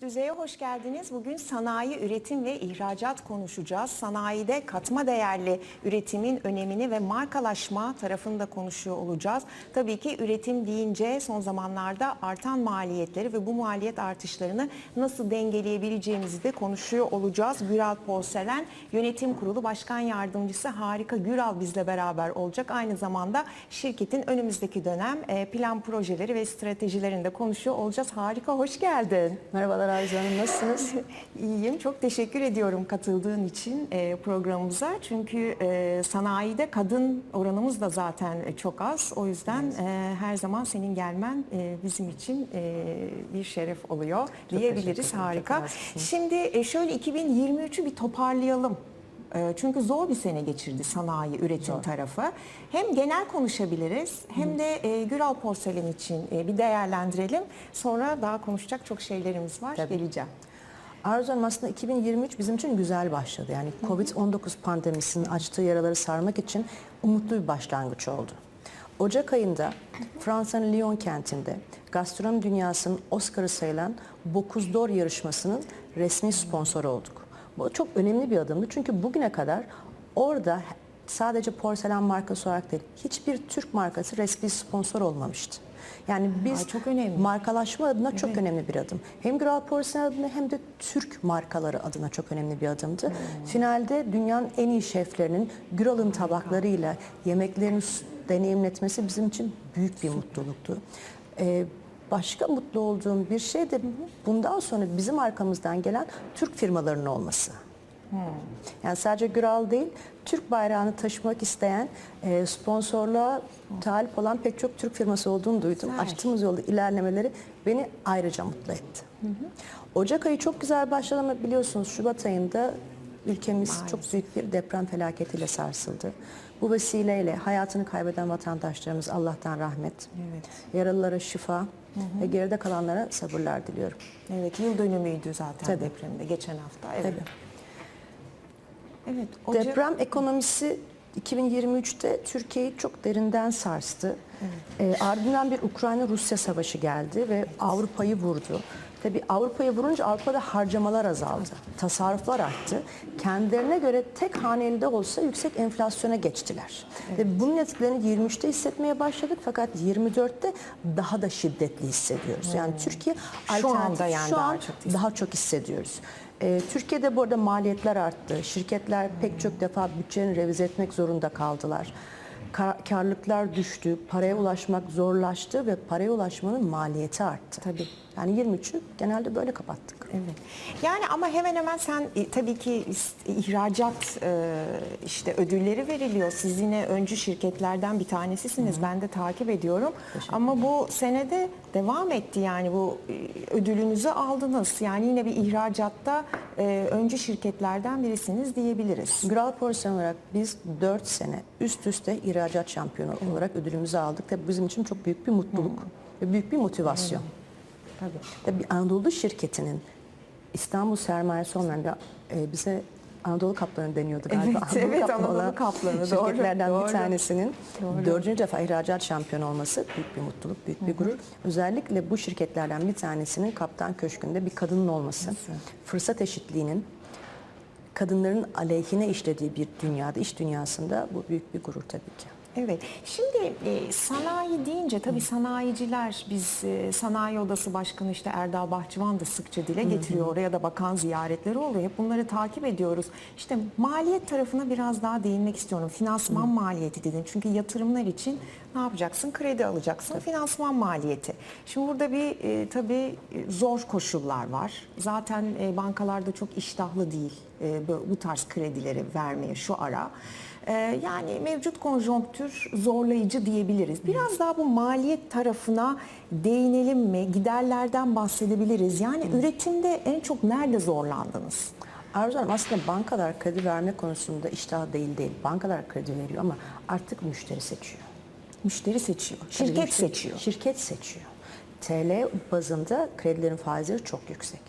Üst düzeye hoş geldiniz. Bugün sanayi, üretim ve ihracat konuşacağız. Sanayide katma değerli üretimin önemini ve markalaşma tarafını da konuşuyor olacağız. Tabii ki üretim deyince son zamanlarda artan maliyetleri ve bu maliyet artışlarını nasıl dengeleyebileceğimizi de konuşuyor olacağız. Güral Porselen Yönetim Kurulu Başkan Yardımcısı Harika Güral bizle beraber olacak. Aynı zamanda şirketin önümüzdeki dönem e, plan projeleri ve stratejilerini de konuşuyor olacağız. Harika, hoş geldin. Merhabalar Arzu Hanım, nasılsınız? İyiyim. Çok teşekkür ediyorum katıldığın için e, programımıza. Çünkü e, sanayide kadın oranımız da zaten çok az. O yüzden e, her zaman senin gelmen e, bizim için e, bir şeref oluyor teşekkür diyebiliriz. çok Harika. Şimdi e, şöyle 2023'ü bir toparlayalım. E, Çünkü zor bir sene geçirdi sanayi üretim tarafı. Hem genel konuşabiliriz hem de e, Güral Porselen için e, bir değerlendirelim. Sonra daha konuşacak çok şeylerimiz var. Tabii. Geleceğim. Arzu Hanım aslında 2023 bizim için güzel başladı. Yani Covid-19 pandemisinin açtığı yaraları sarmak için umutlu bir başlangıç oldu. Ocak ayında Fransa'nın Lyon kentinde gastronomi dünyasının Oscar'ı sayılan Bocuse d'Or yarışmasının resmi sponsoru olduk. Bu çok önemli bir adımdı çünkü bugüne kadar orada sadece porselen markası olarak değil hiçbir Türk markası resmi sponsor olmamıştı. Yani biz Ay, çok önemli. markalaşma adına çok önemli bir adım. Hem Gral Porselen adına hem de Türk markaları adına çok önemli bir adımdı. Finalde dünyanın en iyi şeflerinin Gral'ın tabaklarıyla yemeklerini deneyimletmesi bizim için büyük bir mutluluktu. Ee, başka mutlu olduğum bir şey de bundan sonra bizim arkamızdan gelen Türk firmalarının olması. Yani sadece Güral değil, Türk bayrağını taşımak isteyen, e, sponsorluğa talip olan pek çok Türk firması olduğunu duydum. Güzel. Açtığımız yolda ilerlemeleri beni ayrıca mutlu etti. Ocak ayı çok güzel başladı ama biliyorsunuz Şubat ayında ülkemiz çok büyük bir deprem felaketiyle sarsıldı. Bu vesileyle hayatını kaybeden vatandaşlarımız Allah'tan rahmet, Evet. yaralılara şifa ve geride kalanlara sabırlar diliyorum. Evet, yıl dönümüydü zaten Tabii. depremde geçen hafta. Evet. Tabii. Evet. Ocak- Deprem ekonomisi 2023'te Türkiye'yi çok derinden sarstı. Ee, ardından bir Ukrayna-Rusya savaşı geldi ve Avrupa'yı vurdu. Tabii Avrupa'yı vurunca Avrupa'da harcamalar azaldı. Tasarruflar arttı. Kendilerine göre tek haneli de olsa yüksek enflasyona geçtiler. Ve bunun etkilerini 23'te hissetmeye başladık fakat 24'te daha da şiddetli hissediyoruz. Yani Türkiye Şu anda yani şu daha an çok hissediyoruz. daha çok hissediyoruz. Ee, Türkiye'de bu arada maliyetler arttı. Şirketler pek çok defa bütçeni revize etmek zorunda kaldılar. Kar- karlılıklar düştü, paraya ulaşmak zorlaştı ve paraya ulaşmanın maliyeti arttı. Tabii. Yani 23'ü genelde böyle kapattık. Evet. Yani ama hemen hemen sen e, tabii ki ihracat e, işte ödülleri veriliyor. Siz yine öncü şirketlerden bir tanesisiniz. Ben de takip ediyorum. Ama bu senede devam etti yani bu e, ödülünüzü aldınız. Yani yine bir ihracatta öncü şirketlerden birisiniz diyebiliriz. Gral Porsiyon olarak biz 4 sene üst üste ihracat şampiyonu olarak ödülümüzü aldık. Tabii bizim için çok büyük bir mutluluk ve büyük bir motivasyon. Tabii. Tabii Anadolu şirketinin İstanbul sermayesi da e, bize Anadolu Kaplanı deniyordu galiba. Evet, evet, Kaplanı Anadolu olan Kaplanı, Şirketlerden doğru. bir tanesinin Doğru. dördüncü defa ihracat şampiyonu olması büyük bir mutluluk, büyük bir gurur. Özellikle bu şirketlerden bir tanesinin Kaptan Köşkü'nde bir kadının olması, fırsat eşitliğinin kadınların aleyhine işlediği bir dünyada, iş dünyasında bu büyük bir gurur tabii ki. Evet. Şimdi e, sanayi deyince tabii sanayiciler biz e, sanayi odası başkanı işte Erdal Bahçıvan da sıkça dile getiriyor. Oraya da bakan ziyaretleri oluyor. Hep bunları takip ediyoruz. İşte maliyet tarafına biraz daha değinmek istiyorum. Finansman maliyeti dedin. Çünkü yatırımlar için ne yapacaksın? Kredi alacaksın. Finansman maliyeti. Şimdi burada bir e, tabii e, zor koşullar var. Zaten e, bankalarda çok iştahlı değil e, bu, tarz kredileri vermeye şu ara. Ee, Yani mevcut konjonktür zorlayıcı diyebiliriz. Biraz daha bu maliyet tarafına değinelim mi? Giderlerden bahsedebiliriz. Yani üretimde en çok nerede zorlandınız? Arzu Hanım aslında bankalar kredi verme konusunda iştah değil değil. Bankalar kredi veriyor ama artık müşteri seçiyor. Müşteri seçiyor, Tabii şirket müşteri- seçiyor. Şirket seçiyor. TL bazında kredilerin faizleri çok yüksek.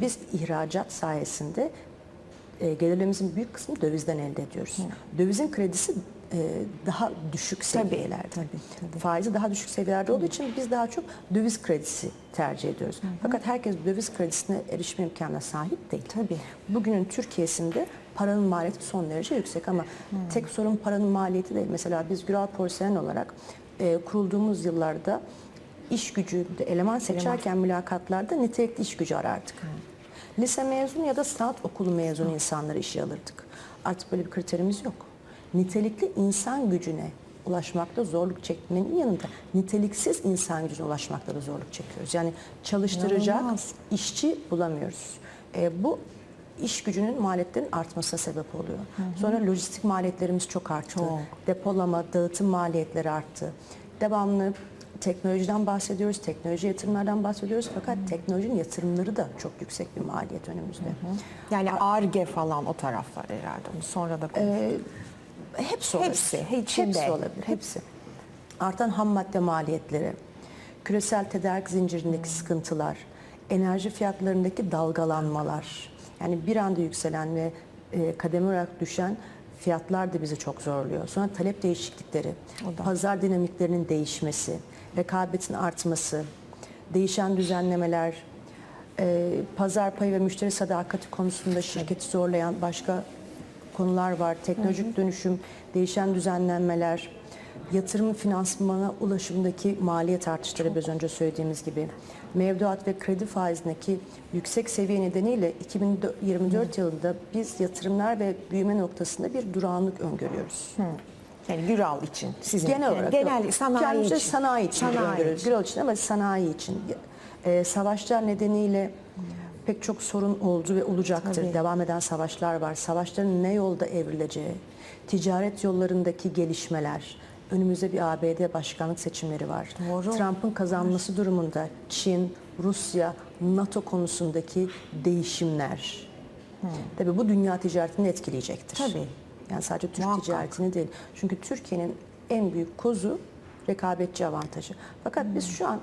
Biz ihracat sayesinde e, gelirlerimizin büyük kısmını dövizden elde ediyoruz. Dövizin kredisi e, daha düşük seviyelerde. tabii, tabii. Faizi daha düşük seviyelerde olduğu için biz daha çok döviz kredisi tercih ediyoruz. Fakat herkes döviz kredisine erişme imkanına sahip değil. Tabii. Bugünün Türkiye'sinde paranın maliyeti son derece yüksek ama tek sorun paranın maliyeti değil. Mesela biz Güral Porselen olarak e, kurulduğumuz yıllarda iş gücü, eleman seçerken mülakatlarda nitelikli iş gücü arardık. Lise mezunu ya da sanat okulu mezunu insanları işe alırdık. Artık böyle bir kriterimiz yok. Nitelikli insan gücüne ulaşmakta zorluk çekmenin yanında niteliksiz insan gücüne ulaşmakta da zorluk çekiyoruz. Yani çalıştıracak İnanılmaz. işçi bulamıyoruz. E, bu iş gücünün maliyetlerin artmasına sebep oluyor. Sonra lojistik maliyetlerimiz çok arttı. Çok. Depolama, dağıtım maliyetleri arttı. Devamlı teknolojiden bahsediyoruz, teknoloji yatırımlardan bahsediyoruz fakat teknolojinin yatırımları da çok yüksek bir maliyet önümüzde. Yani ARGE falan o taraflar herhalde. Onu sonra da konuşuruz. Hepsi. Hepsi, içinde. Hepsi olabilir. Hepsi. Artan ham madde maliyetleri, küresel tedarik zincirindeki sıkıntılar, enerji fiyatlarındaki dalgalanmalar. Yani bir anda yükselen ve e, kademe olarak düşen fiyatlar da bizi çok zorluyor. Sonra talep değişiklikleri, pazar dinamiklerinin değişmesi, rekabetin artması, değişen düzenlemeler, e, pazar payı ve müşteri sadakati konusunda şirketi zorlayan başka konular var. Teknolojik dönüşüm, değişen düzenlenmeler, yatırım finansmana ulaşımdaki maliyet artışları biraz önce söylediğimiz gibi. Mevduat ve kredi faizindeki yüksek seviye nedeniyle 2024 yılında biz yatırımlar ve büyüme noktasında bir durağanlık öngörüyoruz. Yani Güral için sizin Genel yani olarak. genel yok. sanayi için. sanayi için Sanayi öngörüyoruz. için. Güral için ama sanayi için. Ee, savaşlar nedeniyle pek çok sorun oldu ve olacaktır. Tabii. Devam eden savaşlar var. Savaşların ne yolda evrileceği, ticaret yollarındaki gelişmeler, önümüzde bir ABD başkanlık seçimleri var. Doğru. Trump'ın kazanması durumunda Çin, Rusya, NATO konusundaki değişimler. Tabii bu dünya ticaretini etkileyecektir. Tabii. Yani sadece Türk Muhakkak. ticaretini değil. Çünkü Türkiye'nin en büyük kozu rekabetçi avantajı. Fakat biz şu an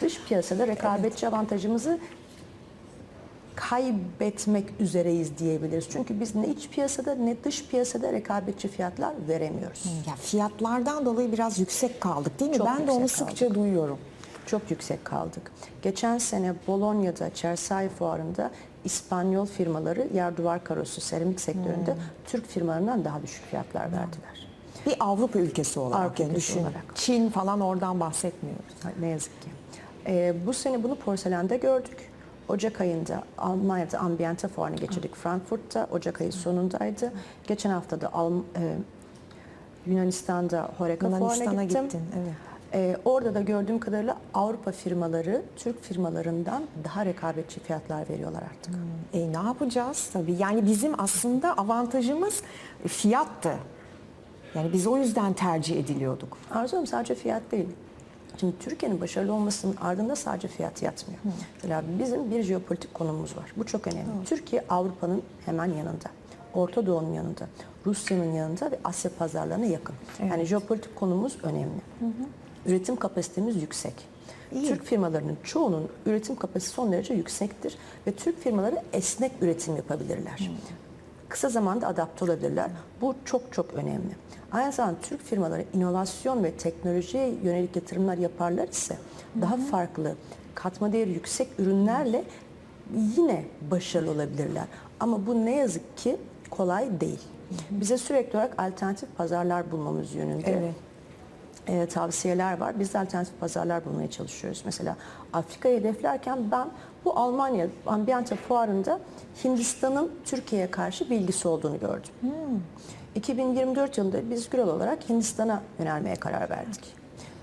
dış piyasada rekabetçi avantajımızı kaybetmek üzereyiz diyebiliriz. Çünkü biz ne iç piyasada ne dış piyasada rekabetçi fiyatlar veremiyoruz. Ya fiyatlardan dolayı biraz yüksek kaldık değil mi? Çok ben de onu sıkça duyuyorum. Çok yüksek kaldık. Geçen sene Bolonya'da Çersai Fuarı'nda İspanyol firmaları yer duvar karosu seramik sektöründe Hmm. Türk firmalarından daha düşük fiyatlar verdiler. Bir Avrupa ülkesi olarak Avrupa yani düşün. olarak. Çin falan oradan bahsetmiyoruz. Ne yazık ki. Ee, bu sene bunu porselende gördük. Ocak ayında Almanya'da Ambiente Fuarı'nı geçirdik Frankfurt'ta. Ocak ayı sonundaydı. Geçen hafta da Alm- e, Yunanistan'da Horeca Fuarı'na Yunanistan'a gittim. gittin, evet. Ee, orada da gördüğüm kadarıyla Avrupa firmaları Türk firmalarından daha rekabetçi fiyatlar veriyorlar artık. E ne yapacağız tabii? Yani bizim aslında avantajımız fiyattı. Yani biz o yüzden tercih ediliyorduk. Arzu Hanım sadece fiyat değil. Şimdi Türkiye'nin başarılı olmasının ardında sadece fiyat yatmıyor. Mesela bizim bir jeopolitik konumumuz var. Bu çok önemli. Türkiye Avrupa'nın hemen yanında. Orta Doğu'nun yanında. Rusya'nın yanında ve Asya pazarlarına yakın. Yani jeopolitik konumuz önemli. Üretim kapasitemiz yüksek. İyi. Türk firmalarının çoğunun üretim kapasitesi son derece yüksektir ve Türk firmaları esnek üretim yapabilirler. Kısa zamanda adapte olabilirler. Bu çok çok önemli. Aynı zamanda Türk firmaları inovasyon ve teknolojiye yönelik yatırımlar yaparlar ise daha farklı, katma değeri yüksek ürünlerle yine başarılı olabilirler. Ama bu ne yazık ki kolay değil. Bize sürekli olarak alternatif pazarlar bulmamız yönünde Evet. E, tavsiyeler var. Biz de alternatif pazarlar bulmaya çalışıyoruz. Mesela Afrika'yı hedeflerken ben bu Almanya Ambiente Fuarı'nda Hindistan'ın Türkiye'ye karşı bilgisi olduğunu gördüm. 2024 yılında biz Güral olarak Hindistan'a yönelmeye karar verdik.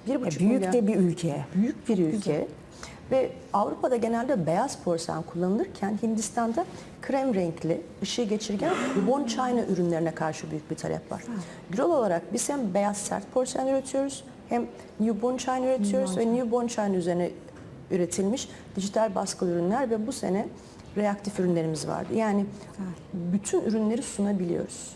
Bir E, buçuk büyük milyar- de bir ülke. büyük bir ülke ve Avrupa'da genelde beyaz porselen kullanılırken Hindistan'da krem renkli, ışığı geçirgen Rubon China ürünlerine karşı büyük bir talep var. Güral olarak biz hem beyaz sert porselen üretiyoruz hem Newborn China üretiyoruz ve Newborn China üzerine üretilmiş dijital baskılı ürünler ve bu sene reaktif ürünlerimiz vardı. Yani bütün ürünleri sunabiliyoruz.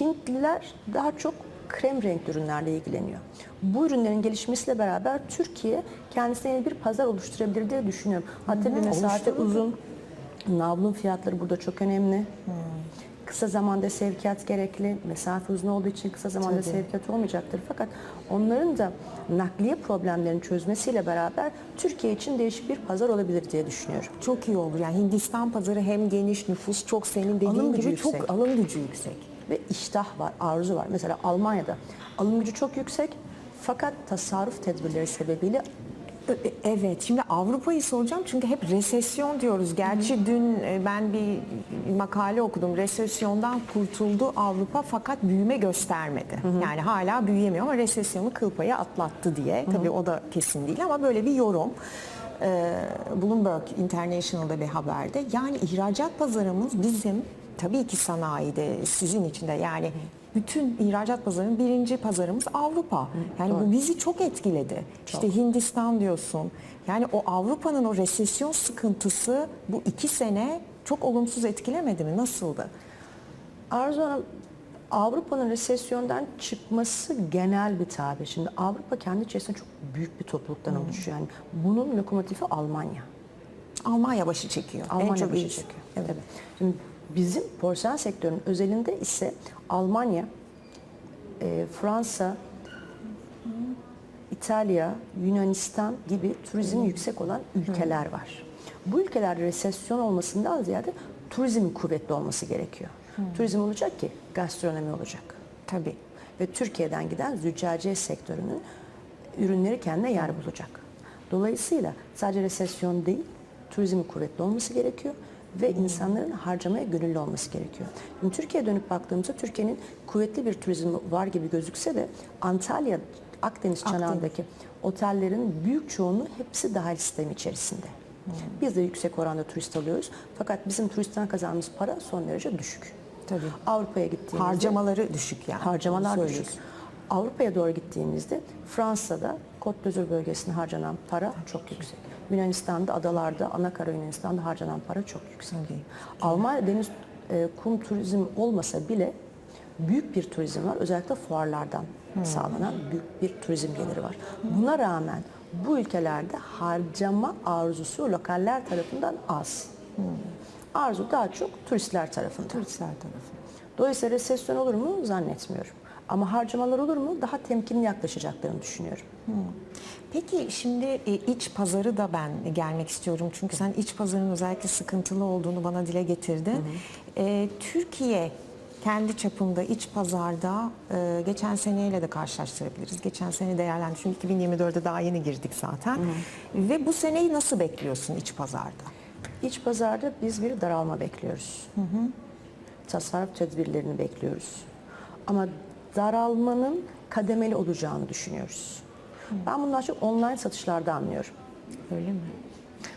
Hintliler daha çok krem renkli ürünlerle ilgileniyor. Bu ürünlerin gelişmesiyle beraber Türkiye kendisine yeni bir pazar oluşturabilir diye düşünüyorum. Hatta bir mesafe uzun. Navlun fiyatları burada çok önemli. Kısa zamanda sevkiyat gerekli, mesafe uzun olduğu için kısa zamanda Tabii. sevkiyat olmayacaktır. Fakat onların da nakliye problemlerini çözmesiyle beraber Türkiye için değişik bir pazar olabilir diye düşünüyorum. Çok iyi olur. Yani Hindistan pazarı hem geniş, nüfus çok senin dediğin Alım gibi çok yüksek. alım gücü yüksek. Ve iştah var, arzu var. Mesela Almanya'da alım gücü çok yüksek fakat tasarruf tedbirleri sebebiyle Ö- e, Evet, şimdi Avrupa'yı soracağım çünkü hep resesyon diyoruz. Gerçi dün e, ben bir makale okudum. Resesyondan kurtuldu Avrupa fakat büyüme göstermedi. Yani hala büyüyemiyor ama resesyonu kıl payı atlattı diye. Tabii o da kesin değil ama böyle bir yorum. Bloomberg International'da bir haberde. Yani ihracat pazarımız bizim tabii ki sanayide sizin için de yani bütün ihracat pazarının birinci pazarımız Avrupa. Yani bu bizi çok etkiledi. İşte Hindistan diyorsun. Yani o Avrupa'nın o resesyon sıkıntısı bu iki sene çok olumsuz etkilemedi mi? Nasıldı? Arzu Hanım, Avrupa'nın resesyondan çıkması genel bir tabir. Şimdi Avrupa kendi içerisinde çok büyük bir topluluktan oluşuyor. Yani bunun lokomotifi Almanya. Almanya başı çekiyor. En Almanya çok başı çekiyor. Evet. Tabii. Şimdi bizim porselen sektörünün özelinde ise Almanya, e, Fransa, İtalya, Yunanistan gibi turizmi yüksek olan ülkeler var. Bu ülkelerde resesyon olmasından ziyade turizmin kuvvetli olması gerekiyor. Turizm olacak ki gastronomi olacak. Tabii. Ve Türkiye'den giden züccaciye sektörünün ürünleri kendine yer bulacak. Dolayısıyla sadece resesyon değil, turizmin kuvvetli olması gerekiyor ve insanların harcamaya gönüllü olması gerekiyor. Şimdi Türkiye'ye dönüp baktığımızda Türkiye'nin kuvvetli bir turizmi var gibi gözükse de Antalya, Akdeniz çanağındaki otellerin büyük çoğunluğu hepsi dahil sistem içerisinde. Biz de yüksek oranda turist alıyoruz. Fakat bizim turistten kazandığımız para son derece düşük. Tabii. Avrupa'ya gittiğimizde Harcamaları düşük yani. harcamalar düşük. Avrupa'ya doğru gittiğimizde Fransa'da Côte d'Azur bölgesine harcanan para çok yüksek. Yunanistan'da, adalarda, Anakara Yunanistan'da harcanan para çok yüksek. Tabii. Almanya deniz e, kum turizm olmasa bile büyük bir turizm var. Özellikle fuarlardan sağlanan büyük bir turizm geliri var. Buna rağmen bu ülkelerde harcama arzusu lokaller tarafından az. Arzu daha çok turistler tarafından. Turistler tarafı. Dolayısıyla resesyon olur mu zannetmiyorum. Ama harcamalar olur mu daha temkinli yaklaşacaklarını düşünüyorum. Peki şimdi e, iç pazarı da ben gelmek istiyorum. Çünkü sen iç pazarın özellikle sıkıntılı olduğunu bana dile getirdin. E, Türkiye kendi çapında iç pazarda e, geçen seneyle de karşılaştırabiliriz. Geçen sene değerlendi. Çünkü 2024'de daha yeni girdik zaten. Ve bu seneyi nasıl bekliyorsun iç pazarda? İç pazarda biz bir daralma bekliyoruz. Tasarruf tedbirlerini bekliyoruz. Ama daralmanın kademeli olacağını düşünüyoruz. Ben bunu daha çok online satışlarda anlıyorum. Öyle mi?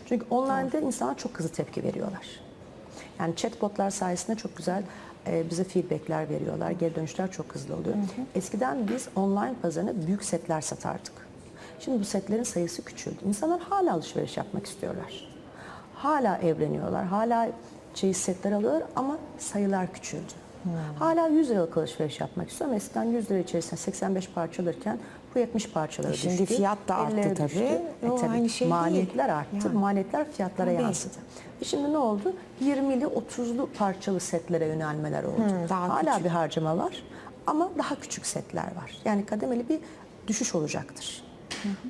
Çünkü online'da insanlar çok hızlı tepki veriyorlar. Yani chatbotlar sayesinde çok güzel e, bize feedbackler veriyorlar. Geri dönüşler çok hızlı oluyor. Eskiden biz online pazarına büyük setler satardık. Şimdi bu setlerin sayısı küçüldü. İnsanlar hala alışveriş yapmak istiyorlar. Hala evleniyorlar. Hala çeyiz setler alıyorlar ama sayılar küçüldü. Hala 100 liralık alışveriş yapmak istiyorum. Eskiden 100 lira içerisinde 85 parça alırken bu 70 parçalara E şimdi düştü. fiyat da arttı 50'lere tabii. düştü. O tabii. aynı şey değil. Maliyetler arttı. Yani. Maliyetler fiyatlara Tabii. yansıdı. E şimdi ne oldu? 20'li 30'lu parçalı setlere yönelmeler oldu. Hmm, daha Hala küçük. bir harcama var ama daha küçük setler var. Yani kademeli bir düşüş olacaktır.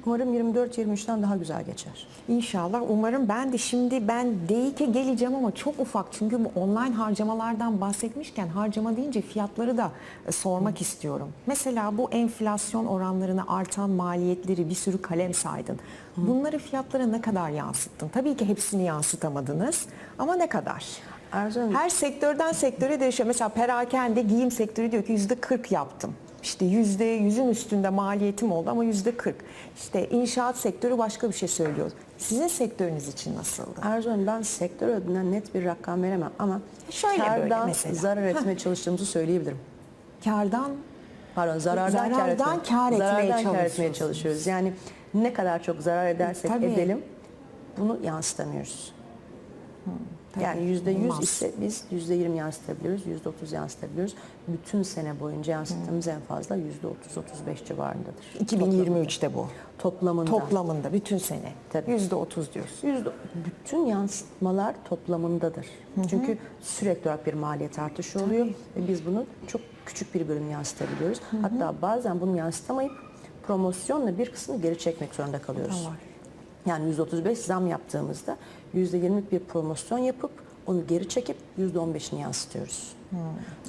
Umarım 24-23'ten daha güzel geçer. İnşallah. Umarım ben de şimdi ben DİK'e geleceğim ama çok ufak. Çünkü bu online harcamalardan bahsetmişken harcama deyince fiyatları da e, sormak istiyorum. Mesela bu enflasyon oranlarına artan maliyetleri bir sürü kalem saydın. Bunları fiyatlara ne kadar yansıttın? Tabii ki hepsini yansıtamadınız ama ne kadar? Hanım, Her sektörden sektöre değişiyor. Mesela perakende giyim sektörü diyor ki yüzde 40 yaptım. İşte yüzde yüzün üstünde maliyetim oldu ama yüzde 40. İşte inşaat sektörü başka bir şey söylüyor. Sizin sektörünüz için nasıldı? Hanım ben sektör adına net bir rakam veremem ama Şöyle kardan zarar etmeye çalıştığımızı söyleyebilirim. Kardan Pardon zarardan, Zarardan kar, etmeye, kar etmeye zarardan kar etmeye çalışıyoruz. Yani ne kadar çok zarar edersek Tabii. edelim bunu yansıtamıyoruz. Tabii, Yani yüzde yüz ise biz yüzde yirmi yansıtabiliyoruz, yüzde otuz yansıtabiliyoruz. Bütün sene boyunca yansıttığımız en fazla yüzde otuz, otuz beş civarındadır. 2023'te bu. Toplamında. Toplamında bütün sene. Tabii. Yüzde otuz diyorsun. Yüzde, bütün yansıtmalar toplamındadır. Çünkü sürekli olarak bir maliyet artışı oluyor ve biz bunu çok küçük bir bölüm yansıtabiliyoruz. Hatta bazen bunu yansıtamayıp promosyonla bir kısmını geri çekmek zorunda kalıyoruz. Var. Yani 135 zam yaptığımızda %20'lik bir promosyon yapıp onu geri çekip %15'ini yansıtıyoruz.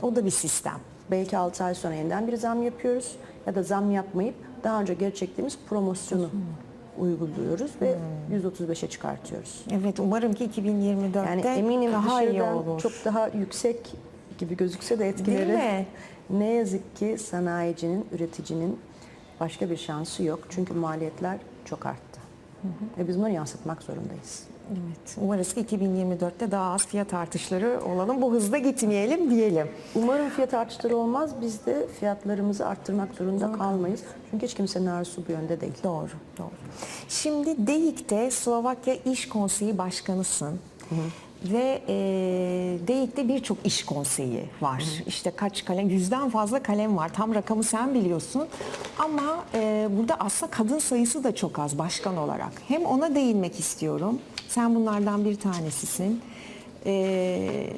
O da bir sistem. Belki 6 ay sonra yeniden bir zam yapıyoruz ya da zam yapmayıp daha önce geri çektiğimiz promosyonu uyguluyoruz ve %35'e çıkartıyoruz. Evet umarım ki 2024'te Yani eminim daha iyi olur. çok daha yüksek gibi gözükse de etkileri Değil mi? ne yazık ki sanayicinin, üreticinin başka bir şansı yok. Çünkü maliyetler çok arttı. Ve biz bunları yansıtmak zorundayız. Evet. Umarız ki 2024'te daha az fiyat artışları olalım. Bu hızda gitmeyelim diyelim. Umarım fiyat artışları olmaz. Biz de fiyatlarımızı arttırmak zorunda kalmayız. Çünkü hiç kimsenin arzusu bu yönde değil. Doğru, doğru. Şimdi DEİK'te Slovakya İş Konseyi Başkanısın. Ve e, DEİK'te birçok iş konseyi var. İşte kaç kalem, yüzden fazla kalem var. Tam rakamı sen biliyorsun. Ama e, burada aslında kadın sayısı da çok az başkan olarak. Hem ona değinmek istiyorum. Sen bunlardan bir tanesisin. E,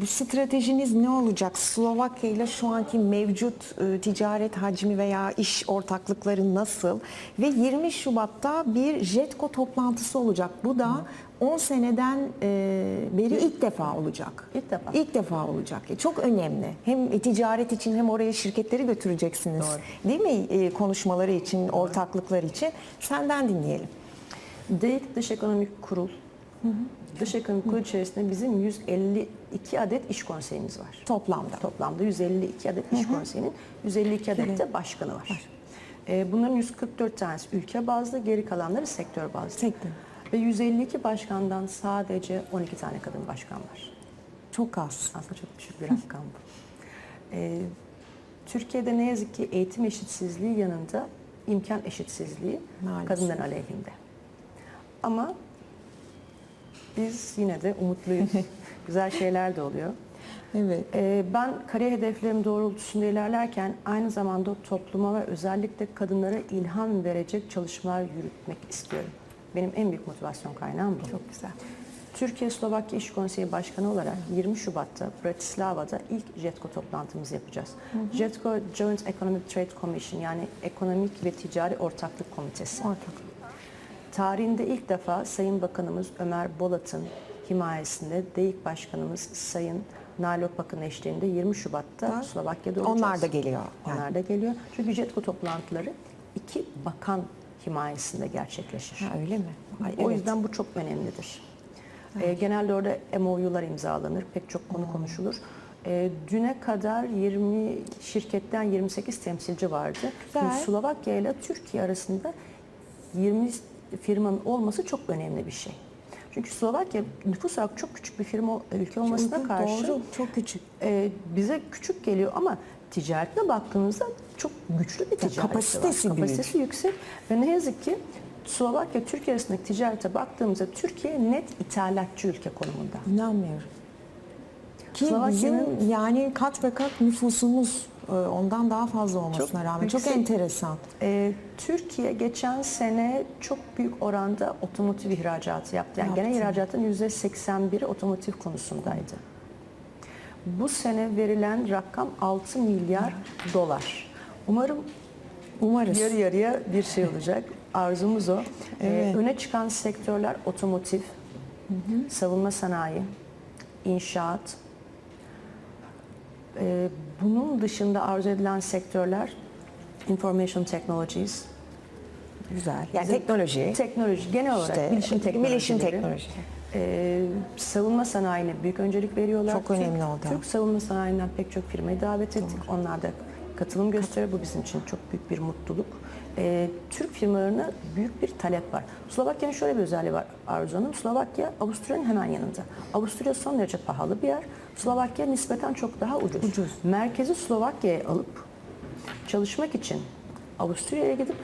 bu stratejiniz ne olacak? Slovakya ile şu anki mevcut e, ticaret hacmi veya iş ortaklıkları nasıl? Ve 20 Şubat'ta bir JETCO toplantısı olacak. Bu da 10 seneden e, beri ilk defa olacak. İlk defa. İlk defa olacak. E, Çok önemli. Hem ticaret için hem oraya şirketleri götüreceksiniz. Değil mi? E, konuşmaları için, ortaklıklar için. Senden dinleyelim. DEİK Dış Ekonomik Kurul. Dış Ekonomik içerisinde bizim 152 adet iş konseyimiz var. Toplamda. Toplamda 152 adet iş konseyinin 152 adet de başkanı var. Ee, Bunların 144 tanesi ülke bazlı, geri kalanları sektör bazlı. Sektör. Ve 152 başkandan sadece 12 tane kadın başkan var. Çok az. Aslında çok düşük bir rakam bu. Ee, Türkiye'de ne yazık ki eğitim eşitsizliği yanında imkan eşitsizliği Maalesef. kadınların aleyhinde. Ama biz yine de umutluyuz. Güzel şeyler de oluyor. Evet. Ee, ben kariyer hedeflerim doğrultusunda ilerlerken aynı zamanda topluma ve özellikle kadınlara ilham verecek çalışmalar yürütmek istiyorum. Benim en büyük motivasyon kaynağım bu. Çok güzel. Türkiye-Slovakya İş Konseyi Başkanı olarak 20 Şubat'ta Bratislava'da ilk JETCO toplantımızı yapacağız. JETCO Joint Economic Trade Commission yani Ekonomik ve Ticari Ortaklık Komitesi. Ortak. Tarihinde ilk defa Sayın Bakanımız Ömer Bolat'ın himayesinde DEİK Başkanımız Sayın Nail Opak'ın eşliğinde 20 Şubat'ta Slovakya'da olacağız. Onlar da geliyor. Yani. Onlar da geliyor. Çünkü JETCO toplantıları iki bakan himayesinde gerçekleşir. Ha, öyle mi? Ay, O evet. yüzden bu çok önemlidir. Ee, genelde orada MOU'lar imzalanır, pek çok konu konuşulur. Ee, düne kadar 20 şirketten 28 temsilci vardı. Güzel. Şimdi Slovakya ile Türkiye arasında 20 firmanın olması çok önemli bir şey. Çünkü Slovakya nüfus olarak çok küçük bir firma ülke olmasına Çünkü karşı Doğru, çok küçük. e, bize küçük geliyor ama ticaretine baktığımızda çok güçlü bir ticareti kapasitesi var. büyük. Kapasitesi yüksek ve ne yazık ki Slovakya Türkiye arasındaki ticarete baktığımızda Türkiye net ithalatçı ülke konumunda. İnanmıyorum. Ki Slovakya'nın- yani kat ve kat nüfusumuz ondan daha fazla olmasına Çok rağmen çok yüksek. enteresan. E, Türkiye geçen sene çok büyük oranda otomotiv ihracatı yaptı. Yani Yaptı. genel ihracatın %81'i otomotiv konusundaydı. Bu sene verilen rakam 6 milyar dolar. Umarım Umarız. Yarı yarıya bir şey olacak. Arzumuz o. Ee, Evet. öne çıkan sektörler otomotiv, savunma sanayi, inşaat. Ee, bunun dışında arzu edilen sektörler information technologies, Güzel. Yani Bizim- teknoloji. teknoloji, genel olarak işte, bilişim teknolojileri. Bilişim teknoloji. Ee, savunma sanayine büyük öncelik veriyorlar. Çok önemli oldu. Türk savunma sanayinden pek çok firmayı davet ettik. Onlar da katılım gösteriyor. Bu bizim için çok büyük bir mutluluk. Ee, Türk firmalarına büyük bir talep var. Slovakya'nın şöyle bir özelliği var Arzu Hanım. Slovakya Avusturya'nın hemen yanında. Avusturya son derece pahalı bir yer. Slovakya nispeten çok daha ucuz. Ucuz. Merkezi Slovakya'ya alıp çalışmak için Avusturya'ya gidip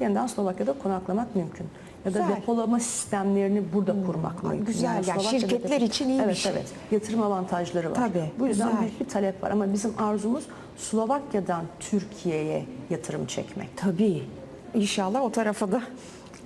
yeniden Slovakya'da konaklamak mümkün. Ya da Güzel. depolama sistemlerini burada kurmak Ay, mümkün. güzel. Ya, Slovakya'da şirketler için iyi bir evet, şey. Evet, yatırım avantajları var. Tabii, Bu yüzden güzel. büyük bir talep var ama bizim arzumuz Slovakya'dan Türkiye'ye yatırım çekmek. Tabii. İnşallah o tarafa da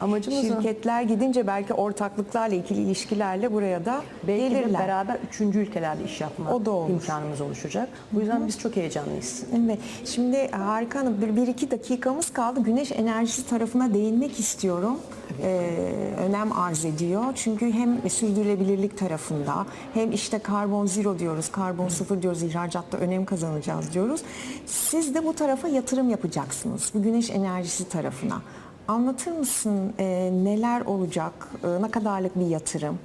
Amacımız o. şirketler gidince belki ortaklıklarla ikili ilişkilerle buraya da Belki gelirler. beraber üçüncü ülkelerde iş yapma O da olur. imkanımız oluşacak. Bu yüzden biz çok heyecanlıyız. Evet. Şimdi harika hanım bir, bir iki dakikamız kaldı. Güneş enerjisi tarafına değinmek istiyorum. Ee, önem arz ediyor. Çünkü hem sürdürülebilirlik tarafında hem işte karbon zero diyoruz, karbon sıfır diyoruz, ihracatta önem kazanacağız diyoruz. Siz de bu tarafa yatırım yapacaksınız. Bu güneş enerjisi tarafına. Anlatır mısın e, neler olacak, e, ne kadarlık bir yatırım?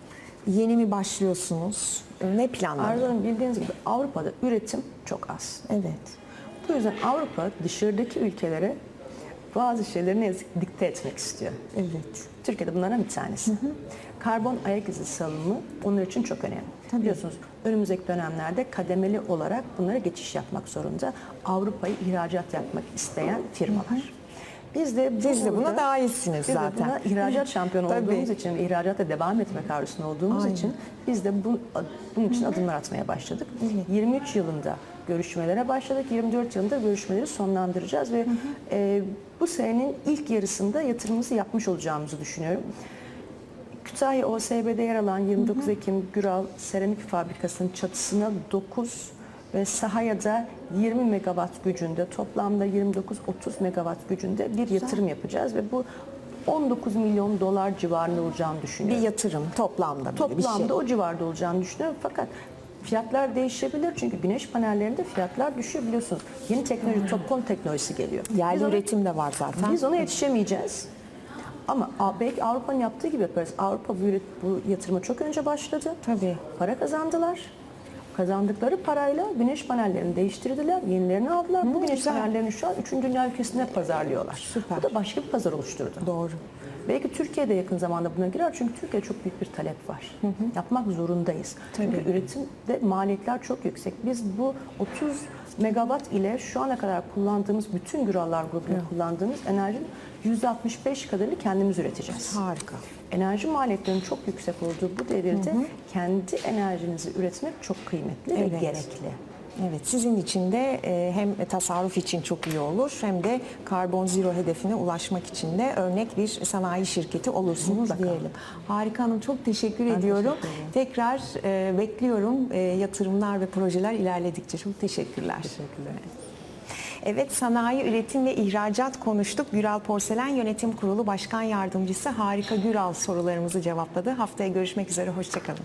Yeni mi başlıyorsunuz? E, Ne planlar? Arzu Hanım bildiğiniz gibi Avrupa'da üretim çok az. Evet. Bu yüzden Avrupa dışarıdaki ülkelere bazı şeyleri ne yazık dikte etmek istiyor. Evet. Türkiye'de bunlardan bir tanesi. Karbon ayak izi salımı onlar için çok önemli. Biliyorsunuz önümüzdeki dönemlerde kademeli olarak bunlara geçiş yapmak zorunda. Avrupa'yı ihracat yapmak isteyen firmalar. Biz de, bu Siz de buna dahilsiniz biz de zaten. buna ihracat şampiyonu Tabii. olduğumuz için, ihracata devam etmek arzusunda olduğumuz Aynen. için biz de bu, bunun için adımlar atmaya başladık. 23 yılında görüşmelere başladık. 24 yılında görüşmeleri sonlandıracağız ve e, bu senenin ilk yarısında yatırımımızı yapmış olacağımızı düşünüyorum. Kütahya OSB'de yer alan 29 Ekim Güral Seramik Fabrikası'nın çatısına 9 ve sahaya da 20 megawatt gücünde toplamda 29-30 megawatt gücünde bir yatırım yapacağız ve bu 19 milyon dolar civarında olacağını Bir düşünüyorum. yatırım toplamda böyle bir Toplamda şey. o civarda olacağını düşünüyorum fakat fiyatlar değişebilir çünkü güneş panellerinde fiyatlar düşüyor biliyorsunuz. Yeni teknoloji, topkon teknolojisi geliyor. Yerli Biz ona- üretim de var zaten. biz ona yetişemeyeceğiz. Ama belki Avrupa'nın yaptığı gibi yaparız. Avrupa bu, bu yatırıma çok önce başladı. Tabii. Para kazandılar. Kazandıkları parayla güneş panellerini değiştirdiler, yenilerini aldılar. bu güneş güzel. panellerini şu an 3. dünya ülkesinde pazarlıyorlar. Süper. Bu da başka bir pazar oluşturdu. Doğru. Belki Türkiye'de yakın zamanda buna girer çünkü Türkiye'de çok büyük bir talep var. Yapmak zorundayız. Çünkü Tabii. üretimde maliyetler çok yüksek. Biz bu 30 megawatt ile şu ana kadar kullandığımız bütün Gürallar grubunda kullandığımız enerjinin %65 kadarını kendimiz üreteceğiz. Harika. Enerji maliyetlerinin çok yüksek olduğu bu devirde kendi enerjinizi üretmek çok kıymetli ve Evet. gerekli. Evet, sizin için de e, hem tasarruf için çok iyi olur hem de karbon zero hedefine ulaşmak için de örnek bir sanayi şirketi olursunuz Mutlaka. diyelim. Harika Hanım çok teşekkür Ben ediyorum. teşekkür. Tekrar e, bekliyorum e, yatırımlar ve projeler ilerledikçe. Çok teşekkürler. Teşekkürler. Evet, sanayi, üretim ve ihracat konuştuk. Güral Porselen Yönetim Kurulu Başkan Yardımcısı Harika Güral sorularımızı cevapladı. Haftaya görüşmek üzere, hoşçakalın.